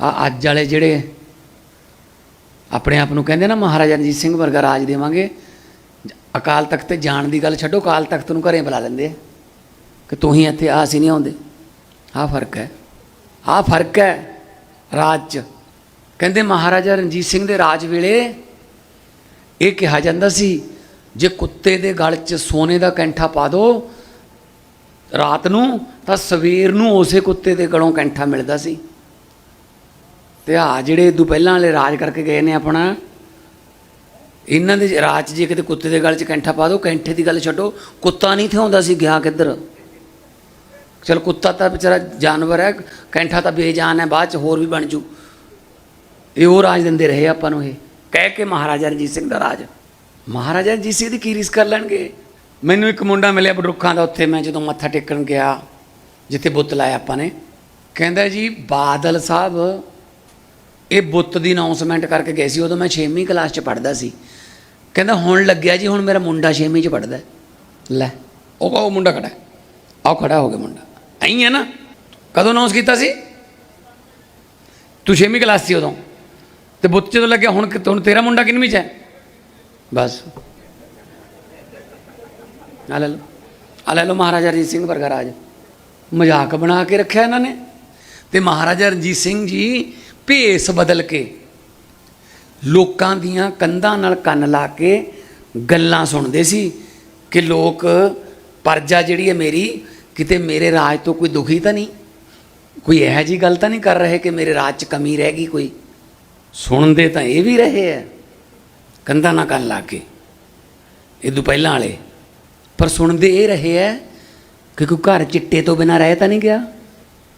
ਆ ਅੱਜ ਵਾਲੇ ਜਿਹੜੇ ਆਪਣੇ ਆਪ ਨੂੰ ਕਹਿੰਦੇ ਨਾ ਮਹਾਰਾਜਾ ਰਣਜੀਤ ਸਿੰਘ ਵਰਗਾ ਰਾਜ ਦੇਵਾਂਗੇ, ਅਕਾਲ ਤਖਤ ਤੇ ਜਾਣ ਦੀ ਗੱਲ ਛੱਡੋ, ਅਕਾਲ ਤਖਤ ਨੂੰ ਘਰੇ ਬੁਲਾ ਲੈਂਦੇ ਕਿ ਤੂੰ ਹੀ ਇੱਥੇ ਆ ਸੀ ਨਹੀਂ ਆਉਂਦੇ। ਆਹ ਫ਼ਰਕ ਹੈ। ਆਹ ਫ਼ਰਕ ਹੈ ਰਾਜ 'ਚ। ਕਹਿੰਦੇ ਮਹਾਰਾਜਾ ਰਣਜੀਤ ਸਿੰਘ ਦੇ ਰਾਜ ਵੇਲੇ ਇਹ ਕਿਹਾ ਜਾਂਦਾ ਸੀ, ਜੇ ਕੁੱਤੇ ਦੇ ਗਲ 'ਚ ਸੋਨੇ ਦਾ ਕੈਂਠਾ ਪਾ ਦੋ ਰਾਤ ਨੂੰ, ਤਾਂ ਸਵੇਰ ਨੂੰ ਉਸੇ ਕੁੱਤੇ ਦੇ ਗਲੋਂ ਕੈਂਠਾ ਮਿਲਦਾ ਸੀ। ਤੇ ਆ ਜਿਹੜੇ ਇਦੋਂ ਪਹਿਲਾਂ ਵਾਲੇ ਰਾਜ ਕਰਕੇ ਗਏ ਨੇ ਆਪਣਾ, ਇਹਨਾਂ ਦੇ ਰਾਜ 'ਚ ਜੇ ਕਿਤੇ ਕੁੱਤੇ ਦੇ ਗਲ 'ਚ ਕੈਂਠਾ ਪਾ ਦੋ, ਕੈਂਠੇ ਦੀ ਗੱਲ ਛੱਡੋ, ਕੁੱਤਾ ਨਹੀਂ ਥਿਆਉਂਦਾ ਸੀ ਗਿਆ ਕਿੱਧਰ? ਚਲ ਕੁੱਤਾ ਤਾਂ ਵਿਚਾਰਾ ਜਾਨਵਰ ਹੈ, ਕੈਂਠਾ ਤਾਂ ਬੇਜਾਨ ਹੈ, ਬਾਅਦ 'ਚ ਹੋਰ ਵੀ ਬਣ ਜੂ। ਇਹ ਉਹ ਰਾਜ ਦਿੰਦੇ ਰਹੇ ਆਪਾਂ ਨੂੰ ਇਹ, ਕਹਿ ਕੇ ਮਹਾਰਾਜਾ ਰਣਜੀਤ ਸਿੰਘ ਦਾ ਰਾਜ। ਮਹਾਰਾਜਾ ਰਣਜੀਤ ਸਿੰਘ ਦੀ ਕੀ ਰੀਸ ਕਰ ਲੈਣਗੇ? ਮੈਨੂੰ ਇੱਕ ਮੁੰਡਾ ਮਿਲਿਆ ਬਡਰੁੱਖਾਂ ਦਾ ਉੱਥੇ, ਮੈਂ ਜਦੋਂ ਮੱਥਾ ਟੇਕਣ ਗਿਆ, ਜਿੱਥੇ ਬੁੱਤ ਲਾਇਆ ਆਪਾਂ ਨੇ, ਕਹਿੰਦਾ ਜੀ, ਬਾਦਲ ਸਾਹਿਬ ਇਹ ਬੁੱਤ ਦੀ ਅਨਾਉਂਸਮੈਂਟ ਕਰਕੇ ਗਏ ਸੀ, ਉਦੋਂ ਮੈਂ 6ਵੀਂ ਕਲਾਸ 'ਚ ਪੜ੍ਹਦਾ ਸੀ। ਕਹਿੰਦਾ, ਹੁਣ ਲੱਗਿਆ ਜੀ, ਹੁਣ ਮੇਰਾ ਮੁੰਡਾ 6ਵੀਂ 'ਚ ਪੜ੍ਹਦਾ ਲੈ, ਉਹ ਕਹੋ ਮੁੰਡਾ ਖੜਾ ਆਓ ਖੜਾ ਹੋ ਗਿਆ ਮੁੰਡਾ। ਐਂ ਹੈ ਨਾ? ਕਦੋਂ ਅਨਾਉਂਸ ਕੀਤਾ ਸੀ? ਤੂੰ 6ਵੀਂ ਕਲਾਸ ਸੀ ਉਦੋਂ। ਤੇ ਬੁੱਤ ਜਦੋਂ ਲੱਗਿਆ, ਹੁਣ ਹੁਣ ਤੇਰਾ ਮੁੰਡਾ ਕਿੰਨਵੀਂ 'ਚ ਹੈ? ਬਸ। ਆ ਲੈ ਲਓ। ਆ ਲੈ ਲਓ ਮਹਾਰਾਜਾ ਰਣਜੀਤ ਸਿੰਘ ਵਰਗਾ ਰਾਜ। ਮਜ਼ਾਕ ਬਣਾ ਕੇ ਰੱਖਿਆ ਇਹਨਾਂ ਨੇ। ਤੇ ਮਹਾਰਾਜਾ ਰਣਜੀਤ ਸਿੰਘ ਜੀ ਭੇਸ ਬਦਲ ਕੇ ਲੋਕਾਂ ਦੀਆਂ ਕੰਧਾਂ ਨਾਲ ਕੰਨ ਲਾ ਕੇ ਗੱਲਾਂ ਸੁਣਦੇ ਸੀ ਕਿ ਲੋਕ, ਪਰਜਾ ਜਿਹੜੀ ਹੈ ਮੇਰੀ, ਕਿਤੇ ਮੇਰੇ ਰਾਜ ਤੋਂ ਕੋਈ ਦੁਖੀ ਤਾਂ ਨਹੀਂ? ਕੋਈ ਇਹੋ ਜੀ ਗੱਲ ਤਾਂ ਨਹੀਂ ਕਰ ਰਹੇ ਕਿ ਮੇਰੇ ਰਾਜ 'ਚ ਕਮੀ ਰਹਿ ਗਈ ਕੋਈ? ਸੁਣਦੇ ਤਾਂ ਇਹ ਵੀ ਰਹੇ ਆ ਕੰਧਾਂ ਨਾਲ ਕੰਨ ਲਾ ਕੇ। ਇਹ ਇਦੋਂ ਪਹਿਲਾਂ ਵਾਲੇ। ਪਰ ਸੁਣਦੇ ਇਹ ਰਹੇ ਆ ਕਿ ਕੋਈ ਘਰ ਚਿੱਟੇ ਤੋਂ ਬਿਨਾ ਰਹਿ ਤਾਂ ਨਹੀਂ ਗਿਆ?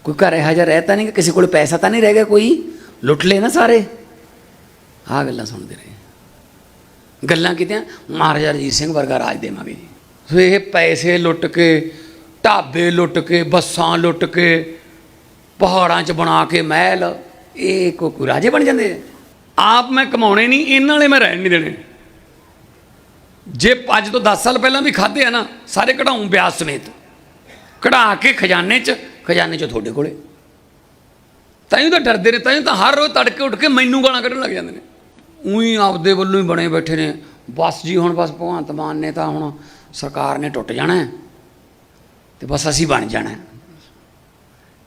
ਕੋਈ ਘਰ ਇਹੋ ਜਿਹਾ ਰਹਿ ਤਾਂ ਨਹੀਂ ਗਿਆ? ਕਿਸੇ ਕੋਲ ਪੈਸਾ ਤਾਂ ਨਹੀਂ ਰਹਿ ਗਿਆ ਕੋਈ? ਲੁੱਟ ਲਏ ਨਾ ਸਾਰੇ। ਆਹ ਗੱਲਾਂ ਸੁਣਦੇ ਰਹੇ। ਗੱਲਾਂ ਕੀਤੀਆਂ, ਮਹਾਰਾਜਾ ਰਣਜੀਤ ਸਿੰਘ ਵਰਗਾ ਰਾਜ ਦੇਵਾਂਗੇ ਜੀ। ਸੋ ਇਹ ਪੈਸੇ ਲੁੱਟ ਕੇ, ਢਾਬੇ ਲੁੱਟ ਕੇ, ਬੱਸਾਂ ਲੁੱਟ ਕੇ, ਪਹਾੜਾਂ 'ਚ ਬਣਾ ਕੇ ਮਹਿਲ, ਇਹ ਕੋਈ ਰਾਜੇ ਬਣ ਜਾਂਦੇ ਆਪ ਮੈਂ ਕਮਾਉਣੇ ਨਹੀਂ, ਇਹਨਾਂ ਵਾਲੇ ਮੈਂ ਰਹਿਣ ਨਹੀਂ ਦੇਣੇ। ਜੇ ਅੱਜ ਤੋਂ 10 ਸਾਲ ਪਹਿਲਾਂ ਵੀ ਖਾਦੇ ਆ ਨਾ, ਸਾਰੇ ਕਢਾਉਂ ਵਿਆਜ ਸਮੇਤ। ਕਢਾ ਕੇ ਖਜ਼ਾਨੇ 'ਚ ਖਜ਼ਾਨੇ 'ਚ ਤੁਹਾਡੇ ਕੋਲੇ। ਤਾਂ ਹੀ ਤਾਂ ਡਰਦੇ ਨੇ ਤਾਂ ਹੀ ਤਾਂ ਹਰ ਰੋਜ਼ ਤੜਕੇ ਉੱਠ ਕੇ ਮੈਨੂੰ ਗਾਲਾਂ ਕੱਢਣ ਲੱਗ ਜਾਂਦੇ ਨੇ। ਉਹੀ ਆਪਦੇ ਵੱਲੋਂ ਹੀ ਬਣੇ ਬੈਠੇ ਨੇ। ਬਸ ਜੀ, ਹੁਣ ਬਸ ਭਗਵੰਤ ਮਾਨ ਨੇ ਤਾਂ ਹੁਣ ਸਰਕਾਰ ਨੇ ਟੁੱਟ ਜਾਣਾ ਹੈ ਤੇ ਬਸ ਅਸੀਂ ਬਣ ਜਾਣਾ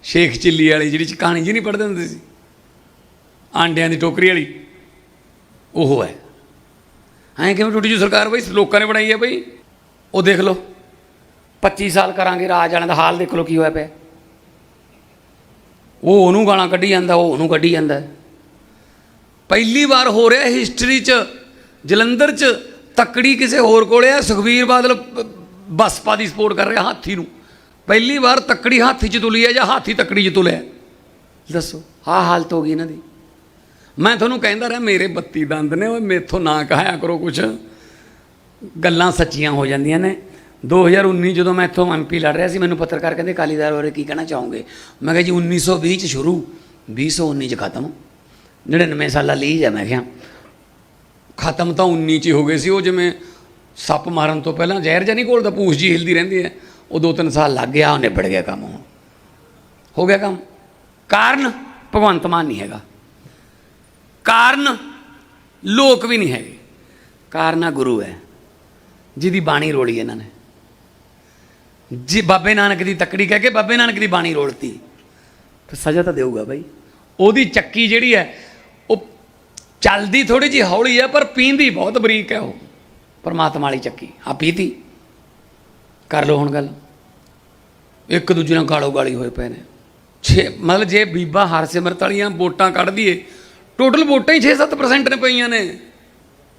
ਸ਼ੇਖ ਚਿੱਲੀ ਵਾਲੀ ਜਿਹੜੀ ਕਹਾਣੀ ਜੀ ਨਹੀਂ ਪੜ੍ਹਦੇ ਹੁੰਦੇ ਸੀ, ਆਂਡਿਆਂ ਦੀ ਟੋਕਰੀ ਵਾਲੀ, ਉਹ ਹੈ। ਐਂ ਕਿਵੇਂ ਟੁੱਟੀ ਜੂ ਸਰਕਾਰ ਬਈ? ਲੋਕਾਂ ਨੇ ਬਣਾਈ ਹੈ ਬਈ। ਉਹ ਦੇਖ ਲਓ 25 ਸਾਲ ਕਰਾਂਗੇ, ਰਾਜ ਵਾਲਿਆਂ ਦਾ ਹਾਲ ਦੇਖ ਲਓ ਕੀ ਹੋਇਆ ਪਿਆ। ਉਹ ਉਹਨੂੰ ਗਾਲਾਂ ਕੱਢੀ ਜਾਂਦਾ, ਉਹ ਉਹਨੂੰ ਕੱਢੀ ਜਾਂਦਾ। ਪਹਿਲੀ ਵਾਰ ਹੋ ਰਿਹਾ ਹਿਸਟਰੀ 'ਚ, ਜਲੰਧਰ 'ਚ ਤੱਕੜੀ ਕਿਸੇ ਹੋਰ ਕੋਲੇ ਆ, ਸੁਖਬੀਰ ਬਾਦਲ ਬਸਪਾ ਦੀ ਸਪੋਰਟ ਕਰ ਰਿਹਾ ਹਾਥੀ ਨੂੰ। ਪਹਿਲੀ ਵਾਰ ਤੱਕੜੀ ਹਾਥੀ 'ਚ ਤੁਲੀ ਹੈ ਜਾਂ ਹਾਥੀ ਤੱਕੜੀ 'ਚ ਤੁਲਿਆ ਦੱਸੋ, ਆਹ ਹਾਲਤ ਹੋ ਗਈ ਇਹਨਾਂ ਦੀ। ਮੈਂ ਤੁਹਾਨੂੰ ਕਹਿੰਦਾ ਰਿਹਾ, ਮੇਰੇ 32 ਦੰਦ ਨੇ, ਓਏ ਮੇਥੋਂ ਨਾ ਕਹਾਇਆ ਕਰੋ ਕੁਛ। ਗੱਲਾਂ ਸੱਚੀਆਂ ਹੋ ਜਾਂਦੀਆਂ ਨੇ। 2019 ਜਦੋਂ ਮੈਂ ਇੱਥੋਂ ਐਮਪੀ ਲੜ ਰਿਹਾ ਸੀ, ਮੈਨੂੰ ਪੱਤਰਕਾਰ ਕਹਿੰਦੇ ਕਾਲੀਦਾਰ ਬਾਰੇ ਕੀ ਕਹਿਣਾ ਚਾਹੋਗੇ? ਮੈਂ ਕਿਹਾ, ਜੀ 1920 ਚ ਸ਼ੁਰੂ 2019 ਚ ਖਤਮ। 99 ਸਾਲਾ ਲੀਜ ਹੈ, ਮੈਂ ਕਿਹਾ। ਖਤਮ ਤਾਂ 19 ਚ ਹੀ ਹੋ ਗਏ ਸੀ, ਉਹ ਜਿਵੇਂ ਸੱਪ ਮਾਰਨ ਤੋਂ ਪਹਿਲਾਂ ਜ਼ਹਿਰ ਜਾਂ ਨਹੀਂ ਘੋਲਦਾ ਪੂਛ ਜੀ ਹਿਲਦੀ ਰਹਿੰਦੀ ਹੈ। ਉਹ ਦੋ ਤਿੰਨ ਸਾਲ ਲੱਗ ਗਿਆ, ਉਹ ਨਿਬੜ ਗਿਆ ਕੰਮ ਹੁਣ। ਹੋ ਗਿਆ ਕੰਮ। ਕਾਰਨ ਭਗਵੰਤ ਮਾਨ ਨਹੀਂ ਹੈਗਾ। ਕਾਰਨ ਲੋਕ ਵੀ ਨਹੀਂ ਹੈਗੇ। ਕਾਰਨਾ ਗੁਰੂ ਹੈ। ਜਿਹਦੀ ਬਾਣੀ ਰੋਲੀ ਇਹਨਾਂ ਨੇ। ਜੀ, ਬਾਬੇ ਨਾਨਕ ਦੀ ਤੱਕੜੀ ਕਹਿ ਕੇ ਬਾਬੇ ਨਾਨਕ ਦੀ ਬਾਣੀ ਰੋਲਤੀ। ਫਿਰ ਸਜ਼ਾ ਤਾਂ ਦੇਊਗਾ ਬਾਈ। ਉਹਦੀ ਚੱਕੀ ਜਿਹੜੀ ਹੈ, ਉਹ ਚੱਲਦੀ ਥੋੜੀ ਜਿਹੀ ਹੌਲੀ ਹੈ, ਪਰ ਪੀਂਦੀ ਬਹੁਤ ਬਰੀਕ ਹੈ ਉਹ। ਪਰਮਾਤਮਾ ਵਾਲੀ ਚੱਕੀ। ਆ ਪੀਤੀ। ਕਰ ਲਓ ਹੁਣ ਗੱਲ। ਇੱਕ ਦੂਜੇ ਨਾਲ ਗਾਲੋ ਗਾਲੀ ਹੋਏ ਪਏ ਨੇ। ਛੇ, ਮਤਲਬ ਜੇ ਬੀਬਾ ਹਰਸਿਮਰਤ ਵਾਲੀਆਂ ਵੋਟਾਂ ਕੱਢ ਦਈਏ, ਟੋਟਲ ਵੋਟਾਂ ਹੀ 6-7% ਨੇ ਪਈਆਂ ਨੇ।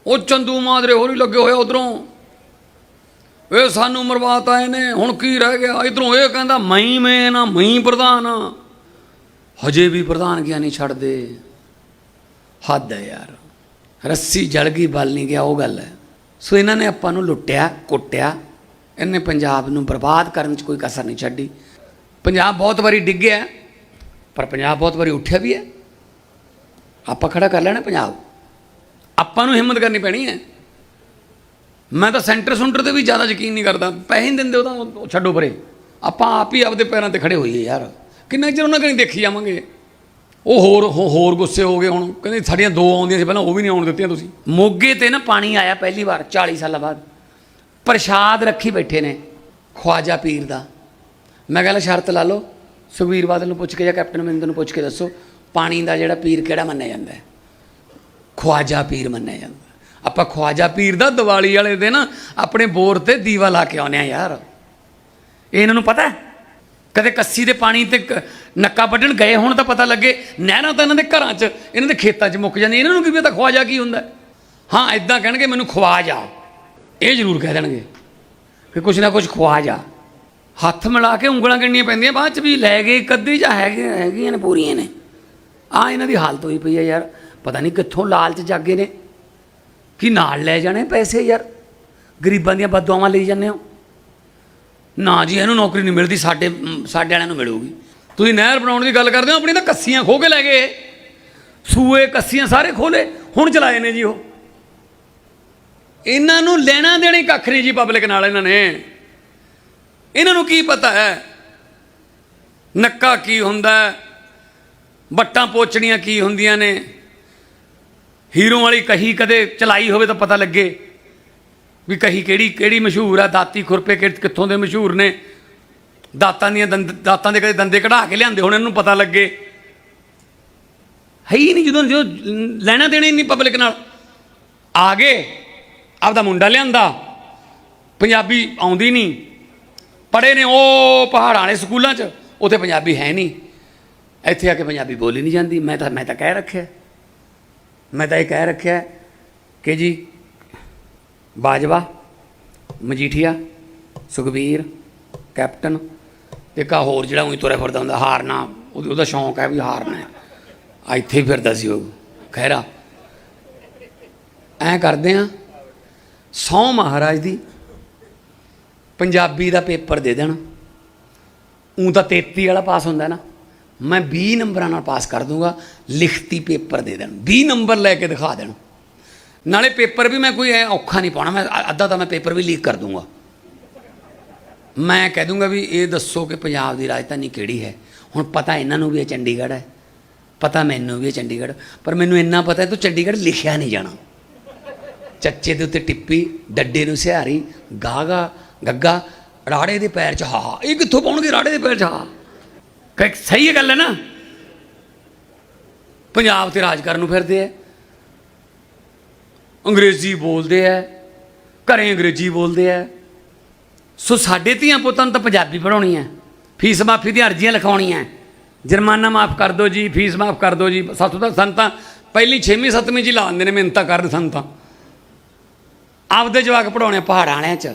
ਉਹ ਚੰਦੂ ਮਾਦਰੇ ਹੋਰੀ ਲੱਗੇ ਹੋਏ ਉਧਰੋਂ। ਇਹ ਸਾਨੂੰ ਮਰਵਾਤਾ ਇਹਨੇ, ਹੁਣ ਕੀ ਰਹਿ ਗਿਆ? ਇਧਰੋਂ ਇਹ ਕਹਿੰਦਾ ਮੈਂ ਮੈਂ ਨਾ ਮੈਂ ਪ੍ਰਧਾਨ ਆ। ਹਜੇ ਵੀ ਪ੍ਰਧਾਨ ਪ੍ਰਧਾਨਗੀਆਂ ਨਹੀਂ ਛੱਡਦੇ। ਹੱਦ ਹੈ ਯਾਰ। ਰੱਸੀ ਜਲ ਗਈ, ਬਲ ਨਹੀਂ ਗਿਆ, ਉਹ ਗੱਲ ਹੈ। ਸੋ ਇਹਨਾਂ ਨੇ ਆਪਾਂ ਨੂੰ ਲੁੱਟਿਆ, ਕੁੱਟਿਆ। ਇਹਨੇ ਪੰਜਾਬ ਨੂੰ ਬਰਬਾਦ ਕਰਨ 'ਚ ਕੋਈ ਕਸਰ ਨਹੀਂ ਛੱਡੀ। ਪੰਜਾਬ ਬਹੁਤ ਵਾਰੀ ਡਿੱਗਿਆ, ਪਰ ਪੰਜਾਬ ਬਹੁਤ ਵਾਰੀ ਉੱਠਿਆ ਵੀ ਹੈ। ਆਪਾਂ ਖੜਾ ਕਰ ਲੈਣਾ ਪੰਜਾਬ। ਆਪਾਂ ਨੂੰ ਹਿੰਮਤ ਕਰਨੀ ਪੈਣੀ ਹੈ। ਮੈਂ ਤਾਂ ਸੈਂਟਰ ਸੁੰਟਰ ਤੇ ਵੀ ਜ਼ਿਆਦਾ ਯਕੀਨ ਨਹੀਂ ਕਰਦਾ। ਪੈਸੇ ਨਹੀਂ ਦਿੰਦੇ ਉਹ ਤਾਂ, ਉਹ ਛੱਡੋ ਪਰੇ। ਆਪਾਂ ਆਪ ਹੀ ਆਪਦੇ ਪੈਰਾਂ ਤੇ ਖੜੇ ਹੋਈਏ ਯਾਰ। ਕਿੰਨਾ ਚਿਰ ਉਹਨਾਂ ਕਣੀ ਦੇਖੀ ਜਾਵਾਂਗੇ? ਉਹ ਹੋਰ ਹੋ- ਹੋਰ ਗੁੱਸੇ ਹੋ ਗਏ ਹੁਣ। ਕਹਿੰਦੇ ਸਾਡੀਆਂ ਦੋ ਆਉਂਦੀਆਂ ਸੀ, ਪਹਿਲਾਂ ਉਹ ਵੀ ਨਹੀਂ ਆਉਣ ਦਿੱਤੀਆਂ ਤੁਸੀਂ। ਮੋਗੇ ਤੇ ਨਾ ਪਾਣੀ ਆਇਆ ਪਹਿਲੀ ਵਾਰ 40 ਸਾਲਾਂ ਬਾਅਦ। ਪ੍ਰਸ਼ਾਦ ਰੱਖੀ ਬੈਠੇ ਨੇ, ਖਵਾਜਾ ਪੀਰ ਦਾ। ਮੈਂ ਕਹਿੰਦਾ ਸ਼ਰਤ ਲਾ ਲਓ, ਸੁਖਬੀਰ ਬਾਦਲ ਨੂੰ ਪੁੱਛ ਕੇ ਜਾਂ ਕੈਪਟਨ ਅਮਰਿੰਦਰ ਨੂੰ ਪੁੱਛ ਕੇ ਦੱਸੋ, ਪਾਣੀ ਦਾ ਜਿਹੜਾ ਪੀਰ ਕਿਹੜਾ ਮੰਨਿਆ ਜਾਂਦਾ ਹੈ? ਖਵਾਜਾ ਪੀਰ ਮੰਨਿਆ ਜਾਂਦਾ। ਆਪਾਂ ਖਵਾਜਾ ਪੀਰ ਦਾ ਦੀਵਾਲੀ ਵਾਲੇ ਦਿਨ ਆਪਣੇ ਬੋਰ ਤੇ ਦੀਵਾ ਲਾ ਕੇ ਆਉਂਦੇ ਆ ਯਾਰ। ਇਹ ਇਹਨਾਂ ਨੂੰ ਪਤਾ ਕਦੇ ਕੱਸੀ ਦੇ ਪਾਣੀ ਤੇ ਕ- ਨੱਕਾ ਵੱਢਣ ਗਏ ਹੁਣ ਤਾਂ ਪਤਾ ਲੱਗੇ, ਨਹਿਰਾਂ ਤਾਂ ਇਹਨਾਂ ਦੇ ਘਰਾਂ 'ਚ, ਇਹਨਾਂ ਦੇ ਖੇਤਾਂ 'ਚ ਮੁੱਕ ਜਾਂਦੀਆਂ। ਇਹਨਾਂ ਨੂੰ ਕੀ ਪਤਾ ਖਵਾਜਾ ਕੀ ਹੁੰਦਾ ਹਾਂ? ਇਦਾਂ ਕਹਿਣਗੇ, ਮੈਨੂੰ ਖਵਾ ਜਾ ਇਹ ਜ਼ਰੂਰ ਕਹਿ ਦੇਣਗੇ ਕਿ ਕੁਛ ਨਾ ਕੁਛ ਖਵਾ ਜਾ ਹੱਥ ਮਿਲਾ ਕੇ ਉਂਗਲਾਂ ਗਿਣਨੀਆਂ ਪੈਂਦੀਆਂ, ਬਾਅਦ 'ਚ ਵੀ ਲੈ ਗਏ, ਇੱਕ ਅੱਧੀ ਜਾਂ ਹੈਗੇ ਹੈਗੀਆਂ ਨੇ, ਪੂਰੀਆਂ ਨੇ। ਆ ਇਹਨਾਂ ਦੀ ਹਾਲਤ ਹੋਈ ਪਈ ਹੈ ਯਾਰ। ਪਤਾ ਨਹੀਂ ਕਿੱਥੋਂ ਲਾਲਚ ਜਾਗੇ ਨੇ। ਕਿ ਨਾਲ ਲੈ ਜਾਣੇ ਪੈਸੇ ਯਾਰ? ਗਰੀਬਾਂ ਦੀਆਂ ਬਦਦੁਆਵਾਂ ਲਈ ਜਾਂਦੇ ਹੋ। ਨਾ ਜੀ ਇਹਨੂੰ ਨੌਕਰੀ ਨਹੀਂ ਮਿਲਦੀ, ਸਾਡੇ ਸਾਡੇ ਵਾਲਿਆਂ ਨੂੰ ਮਿਲੂਗੀ। ਤੁਸੀਂ ਨਹਿਰ ਬਣਾਉਣ ਦੀ ਗੱਲ ਕਰਦੇ ਹੋ ਆਪਣੀ ਤਾਂ ਕੱਸੀਆਂ ਖੋ ਕੇ ਲੈ ਗਏ। ਸੂਏ ਕੱਸੀਆਂ ਸਾਰੇ ਖੋਲੇ ਹੁਣ ਚਲਾਏ ਨੇ ਜੀ ਉਹ। ਇਹਨਾਂ ਨੂੰ ਲੈਣਾ ਦੇਣਾ ਕੱਖ ਨਹੀਂ ਜੀ ਪਬਲਿਕ ਨਾਲ ਇਹਨਾਂ ਨੇ। ਇਹਨਾਂ ਨੂੰ ਕੀ ਪਤਾ ਹੈ? ਨੱਕਾ ਕੀ ਹੁੰਦਾ? ਹੈ ਬੱਟਾਂ ਪੋਚਣੀਆਂ ਕੀ ਹੁੰਦੀਆਂ ਨੇ? ਹੀਰੋ ਵਾਲੀ ਕਹੀ ਕਦੇ ਚਲਾਈ ਹੋਵੇ ਤਾਂ ਪਤਾ ਲੱਗੇ ਵੀ ਕਹੀ ਕਿਹੜੀ ਕਿਹੜੀ ਮਸ਼ਹੂਰ ਆ, ਦਾਤੀ ਖੁਰਪੇ ਕਿ- ਕਿੱਥੋਂ ਦੇ ਮਸ਼ਹੂਰ ਨੇ। ਦਾਤਾਂ ਦੀਆਂ ਦੰਦ, ਦਾਤਾਂ ਦੇ ਕਦੇ ਦੰਦੇ ਕਢਾ ਕੇ ਲਿਆਂਦੇ ਹੁਣ, ਇਹਨੂੰ ਪਤਾ ਲੱਗੇ। ਹੈ ਹੀ ਨਹੀਂ ਜਦੋਂ ਜੋ ਲੈਣਾ ਦੇਣਾ ਹੀ ਨਹੀਂ ਪਬਲਿਕ ਨਾਲ। ਆ ਗਏ, ਆਪਦਾ ਮੁੰਡਾ ਲਿਆਂਦਾ। ਪੰਜਾਬੀ ਆਉਂਦੀ ਨਹੀਂ। ਪੜੇ ਨੇ ਉਹ ਪਹਾੜਾਂ ਵਾਲੇ ਸਕੂਲਾਂ 'ਚ, ਉੱਥੇ ਪੰਜਾਬੀ ਹੈ ਨਹੀਂ। ਇੱਥੇ ਆ ਕੇ ਪੰਜਾਬੀ ਬੋਲੀ ਨਹੀਂ ਜਾਂਦੀ। ਮੈਂ ਤਾਂ ਮੈਂ ਤਾਂ ਕਹਿ ਰੱਖਿਆ। ਮੈਂ ਤਾਂ ਇਹ ਕਹਿ ਰੱਖਿਆ ਕਿ ਜੀ ਬਾਜਵਾ, ਮਜੀਠੀਆ, ਸੁਖਬੀਰ, ਕੈਪਟਨ ਤੇ ਕਾ ਹੋਰ ਜਿਹੜਾ ਉਹੀ ਤੁਰਿਆ ਫਿਰਦਾ ਹੁੰਦਾ, ਹਾਰਨਾ, ਉਹਦੀ- ਉਹਦਾ ਸ਼ੌਂਕ ਹੈ ਵੀ ਹਾਰਨਾ ਹੈ। ਆ ਇੱਥੇ ਹੀ ਫਿਰਦਾ ਸੀ ਉਹ। ਖੈਰਾ ਐਂ ਕਰਦੇ ਆ ਸੌ ਮਹਾਰਾਜ ਦੀ ਪੰਜਾਬੀ ਦਾ ਪੇਪਰ ਦੇ ਦੇਣ। ਉਂ ਤਾਂ 33 ਵਾਲਾ ਪਾਸ ਹੁੰਦਾ ਨਾ। ਮੈਂ 20 ਨੰਬਰਾਂ ਨਾਲ ਪਾਸ ਕਰ ਦੂੰਗਾ, ਲਿਖਤੀ ਪੇਪਰ ਦੇ ਦੇਣ। 20 ਨੰਬਰ ਲੈ ਕੇ ਦਿਖਾ ਦੇਣ। ਨਾਲੇ ਪੇਪਰ ਵੀ ਮੈਂ ਕੋਈ ਐ ਔਖਾ ਨਹੀਂ ਪਾਉਣਾ, ਮੈਂ ਅ- ਅੱਧਾ ਤਾਂ ਮੈਂ ਪੇਪਰ ਵੀ ਲੀਕ ਕਰ ਦੂੰਗਾ। ਮੈਂ ਕਹਿ ਦੂੰਗਾ ਵੀ ਇਹ ਦੱਸੋ ਕਿ ਪੰਜਾਬ ਦੀ ਰਾਜਧਾਨੀ ਕਿਹੜੀ ਹੈ? ਹੁਣ ਪਤਾ ਇਹਨਾਂ ਨੂੰ ਵੀ ਇਹ ਚੰਡੀਗੜ੍ਹ ਹੈ। ਪਤਾ ਮੈਨੂੰ ਵੀ ਇਹ ਚੰਡੀਗੜ੍ਹ, ਪਰ ਮੈਨੂੰ ਇੰਨਾ ਪਤਾ ਹੈ ਤੂੰ ਚੰਡੀਗੜ੍ਹ ਲਿਖਿਆ ਨਹੀਂ ਜਾਣਾ। ਚੱਚੇ ਦੇ ਉੱਤੇ ਟਿੱਪੀ, ਡੱਡੇ ਨੂੰ ਸਿਹਾਰੀ ਗਾਗਾ ਗੱਗਾ, ਰਾੜੇ ਦੇ ਪੈਰ 'ਚ ਹਾ ਇਹ ਕਿੱਥੋਂ ਪਾਉਣਗੇ ਰਾੜੇ ਦੇ ਪੈਰ 'ਚ ਹਾ? ਕਿ ਸਹੀ ਗੱਲ ਹੈ ਨਾ। ਪੰਜਾਬ ਤੇ ਰਾਜ ਕਰਨ ਨੂੰ ਫਿਰਦੇ ਆ। ਅੰਗਰੇਜ਼ੀ ਬੋਲਦੇ ਆ, ਘਰੇ ਅੰਗਰੇਜ਼ੀ ਬੋਲਦੇ ਆ। ਸੋ ਸਾਡੇ ਧੀਆਂ ਪੁੱਤਾਂ ਨੂੰ ਤਾਂ ਪੰਜਾਬੀ ਪੜਾਉਣੀ ਹੈ। ਫੀਸ ਮਾਫੀ ਦੀਆਂ ਅਰਜ਼ੀਆਂ ਲਿਖਾਉਣੀਆਂ ਜੁਰਮਾਨਾ ਮਾਫ ਕਰ ਦਿਓ ਜੀ, ਫੀਸ ਮਾਫ ਕਰ ਦਿਓ ਜੀ। ਸਾਥੋਂ ਤਾਂ ਸੰਤਾਂ ਪਹਿਲੀ 6ਵੀਂ 7ਵੀਂ ਚ ਹੀ ਲਾ ਦਿੰਦੇ ਨੇ ਮਿਹਨਤਾਂ ਕਰਨ ਸੰਤਾਂ। ਆਪਦੇ ਜਵਾਕ ਪੜਾਉਣੇ ਪਹਾੜਾਂ ਵਾਲਿਆਂ ਚ।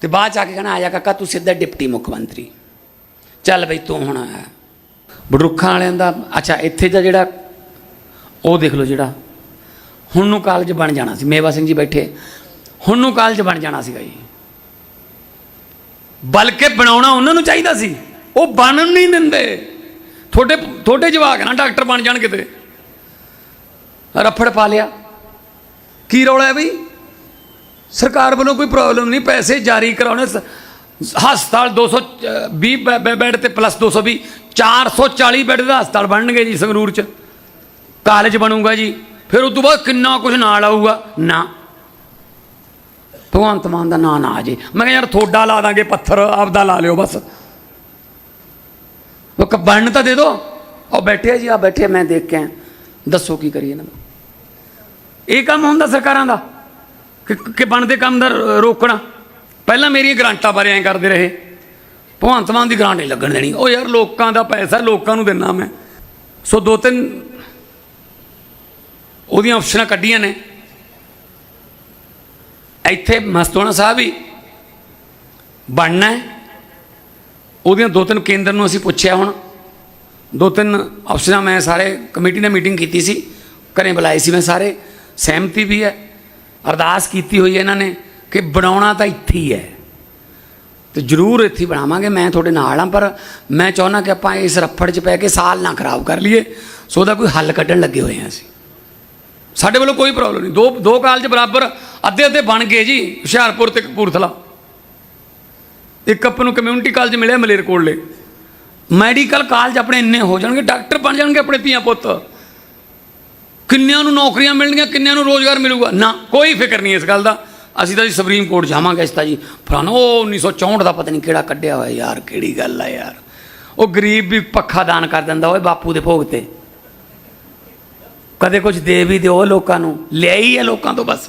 ਤੇ ਬਾਅਦ ਚ ਆ ਕੇ ਕਹਿਣਾ ਆਇਆ ਕਾਕਾ, ਤੂੰ ਸਿੱਧਾ ਡਿਪਟੀ ਮੁੱਖ ਮੰਤਰੀ। ਚੱਲ ਬਈ ਤੂੰ ਹੁਣ ਆਇਆ ਵਾਲਿਆਂ ਦਾ, ਅੱਛਾ, ਇੱਥੇ ਦਾ ਜਿਹੜਾ, ਉਹ ਦੇਖ ਲਓ ਜਿਹੜਾ, ਹੁਣ ਨੂੰ ਕਾਲਜ ਬਣ ਜਾਣਾ ਸੀ, ਮੇਵਾ ਸਿੰਘ ਜੀ ਬੈਠੇ, ਹੁਣ ਨੂੰ ਕਾਲਜ ਬਣ ਜਾਣਾ ਸੀਗਾ ਜੀ। ਬਲਕਿ ਬਣਾਉਣਾ ਉਹਨਾਂ ਨੂੰ ਚਾਹੀਦਾ ਸੀ, ਉਹ ਬਣਨ ਨਹੀਂ ਦਿੰਦੇ। ਤੁਹਾਡੇ ਤੁਹਾਡੇ ਜਵਾਕ ਨਾ ਡਾਕਟਰ ਬਣ ਜਾਣ ਕਿਤੇ। ਰਫੜ ਪਾ ਲਿਆ। ਕੀ ਰੌਲਾ ਹੈ ਬਈ? ਸਰਕਾਰ ਵੱਲੋਂ ਕੋਈ ਪ੍ਰੋਬਲਮ ਨਹੀਂ, ਪੈਸੇ ਜਾਰੀ ਕਰਾਉਣੇ ਸ- ਹਸਪਤਾਲ 220 ਬੈ- ਬੈ- ਬੈੱਡ ਤੇ ਪਲੱਸ 220 440 ਬੈੱਡ ਦਾ ਹਸਪਤਾਲ ਬਣਨਗੇ ਜੀ ਸੰਗਰੂਰ ਚ। ਕਾਲਜ ਬਣੂਗਾ ਜੀ। ਫਿਰ ਉਸ ਤੋਂ ਬਾਅਦ ਕਿੰਨਾ ਕੁਝ ਨਾਲ ਆਊਗਾ? ਨਾ। ਭਗਵੰਤ ਮਾਨ ਦਾ ਨਾਂ ਨਾ ਆ ਜੇ। ਮੈਂ ਕਿਹਾ ਯਾਰ ਥੋੜਾ ਲਾ ਦਾਂਗੇ ਪੱਥਰ, ਆਪਦਾ ਲਾ ਲਿਓ ਬਸ। ਉਹ ਬਣਨ ਤਾਂ ਦੇ ਦੋ। ਉਹ ਬੈਠੇ ਆ ਜੀ, ਆ ਬੈਠੇ ਮੈਂ ਦੇਖ ਕੇ ਦੱਸੋ ਕੀ ਕਰੀਏ ਨਾ। ਇਹ ਕੰਮ ਹੁੰਦਾ ਸਰਕਾਰਾਂ ਦਾ। ਕਿ ਬਣਦੇ ਕੰਮ ਦਾ ਰੋਕਣਾ। ਪਹਿਲਾਂ ਮੇਰੀਆਂ ਗਰਾਂਟਾਂ ਬਾਰੇ ਐਂ ਕਰਦੇ ਰਹੇ। ਭਗਵੰਤ ਮਾਨ ਦੀ ਗਰਾਂਟ ਨਹੀਂ ਲੱਗਣ ਦੇਣੀ। ਉਹ ਯਾਰ ਲੋਕਾਂ ਦਾ ਪੈਸਾ, ਲੋਕਾਂ ਨੂੰ ਦੇਣਾ ਮੈਂ। ਸੋ ਦੋ ਤਿੰਨ ਉਹਦੀਆਂ ਆਪਸ਼ਨਾਂ ਕੱਢੀਆਂ ਨੇ। ਇੱਥੇ ਮਸਤੋਣਾ ਸਾਹਿਬ ਹੀ ਬਣਨਾ ਉਹਦੀਆਂ ਦੋ ਤਿੰਨ ਕੇਂਦਰ ਨੂੰ ਅਸੀਂ ਪੁੱਛਿਆ ਹੁਣ। ਦੋ ਤਿੰਨ ਆਪਸ਼ਨਾਂ ਮੈਂ ਸਾਰੇ ਕਮੇਟੀ ਨੇ ਮੀਟਿੰਗ ਕੀਤੀ ਸੀ। ਘਰੇ ਬੁਲਾਏ ਸੀ ਮੈਂ ਸਾਰੇ। ਸਹਿਮਤੀ ਵੀ ਹੈ। ਅਰਦਾਸ ਕੀਤੀ ਹੋਈ ਹੈ ਇਹਨਾਂ ਨੇ। ਕਿ ਬਣਾਉਣਾ ਤਾਂ ਇੱਥੇ ਹੀ ਹੈ। ਤੇ ਜ਼ਰੂਰ ਇੱਥੇ ਬਣਾਵਾਂਗੇ, ਮੈਂ ਤੁਹਾਡੇ ਨਾਲ ਹਾਂ, ਪਰ ਮੈਂ ਚਾਹੁੰਦਾ ਕਿ ਆਪਾਂ ਇਸ ਰੱਫੜ 'ਚ ਪੈ ਕੇ ਸਾਲ ਨਾ ਖਰਾਬ ਕਰ ਲਈਏ, ਸੋ ਉਹਦਾ ਕੋਈ ਹੱਲ ਕੱਢਣ ਲੱਗੇ ਹੋਏ ਹਾਂ ਅਸੀਂ। ਸਾਡੇ ਵੱਲੋਂ ਕੋਈ ਪ੍ਰੋਬਲਮ ਨਹੀਂ। ਦੋ ਦੋ ਕਾਲਜ ਬਰਾਬਰ ਅੱਧੇ ਅੱਧੇ ਬਣ ਗਏ ਜੀ, ਹੁਸ਼ਿਆਰਪੁਰ ਤੇ ਕਪੂਰਥਲਾ। ਇੱਕ ਆਪਾਂ ਨੂੰ ਕਮਿਊਨਿਟੀ ਕਾਲਜ ਮਿਲਿਆ ਮਲੇਰਕੋਟਲੇ ਮੈਡੀਕਲ ਕਾਲਜ ਆਪਣੇ ਇੰਨੇ ਹੋ ਜਾਣਗੇ, ਡਾਕਟਰ ਬਣ ਜਾਣਗੇ ਆਪਣੇ ਧੀਆਂ ਪੁੱਤ। ਕਿੰਨਿਆਂ ਨੂੰ ਨੌਕਰੀਆਂ ਮਿਲਣਗੀਆਂ, ਕਿੰਨਿਆਂ ਨੂੰ ਰੋਜ਼ਗਾਰ ਮਿਲੂਗਾ? ਨਾ, ਕੋਈ ਫਿਕਰ ਨਹੀਂ ਇਸ ਗੱਲ ਦਾ। ਅਸੀਂ ਤਾਂ ਜੀ ਸੁਪਰੀਮ ਕੋਰਟ ਜਾਵਾਂਗੇ ਇਸ ਤਾਂ ਜੀ। ਫਲਾਣਾ, ਉਹ 1964 ਦਾ ਪਤਾ ਨਹੀਂ ਕਿਹੜਾ ਕੱਢਿਆ ਹੋਇਆ ਯਾਰ, ਕਿਹੜੀ ਗੱਲ ਆ ਯਾਰ। ਉਹ ਗਰੀਬ ਵੀ ਪੱਖਾ ਦਾਨ ਕਰ ਦਿੰਦਾ, ਓਏ ਬਾਪੂ ਦੇ ਭੋਗ ਤੇ। ਕਦੇ ਕੁਝ ਦੇ ਵੀ ਦਿਓ ਲੋਕਾਂ ਨੂੰ, ਲਿਆਈ ਹੈ ਲੋਕਾਂ ਤੋਂ ਬਸ।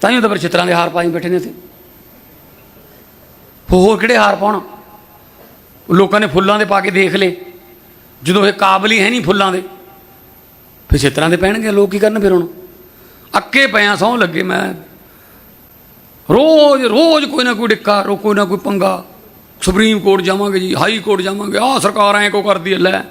ਤਾਂ ਹੀ ਤਾਂ ਫਿਰ ਚਿੱਤਰਾਂ ਦੇ ਹਾਰ ਪਾਈ ਬੈਠੇ ਨੇ ਇੱਥੇ ਹੋਰ ਕਿਹੜੇ ਹਾਰ ਪਾਉਣ? ਲੋਕਾਂ ਨੇ ਫੁੱਲਾਂ ਦੇ ਪਾ ਕੇ ਦੇਖ ਲਏ। ਜਦੋਂ ਇਹ ਕਾਬਲ ਹੀ ਹੈ ਨਹੀਂ ਫੁੱਲਾਂ ਦੇ, ਫਿਰ ਚਿੱਤਰਾਂ ਦੇ ਪਹਿਣਗੇ ਲੋਕ ਕੀ ਕਰਨ ਫਿਰ ਹੁਣ? ਅੱਕੇ ਪਿਆ ਸਹੁੰ ਲੱਗੇ ਮੈਂ। ਰੋਜ਼ ਰੋਜ਼ ਕੋਈ ਨਾ ਕੋਈ ਡਿੱਕਾ, ਰੋ ਕੋਈ ਨਾ ਕੋਈ ਪੰਗਾ। ਸੁਪਰੀਮ ਕੋਰਟ ਜਾਵਾਂਗੇ ਜੀ, ਹਾਈ ਕੋਰਟ ਜਾਵਾਂਗੇ। ਆਹ ਸਰਕਾਰ ਐਂ ਕੋ ਕਰਦੀ ਹੈ? ਲੈ।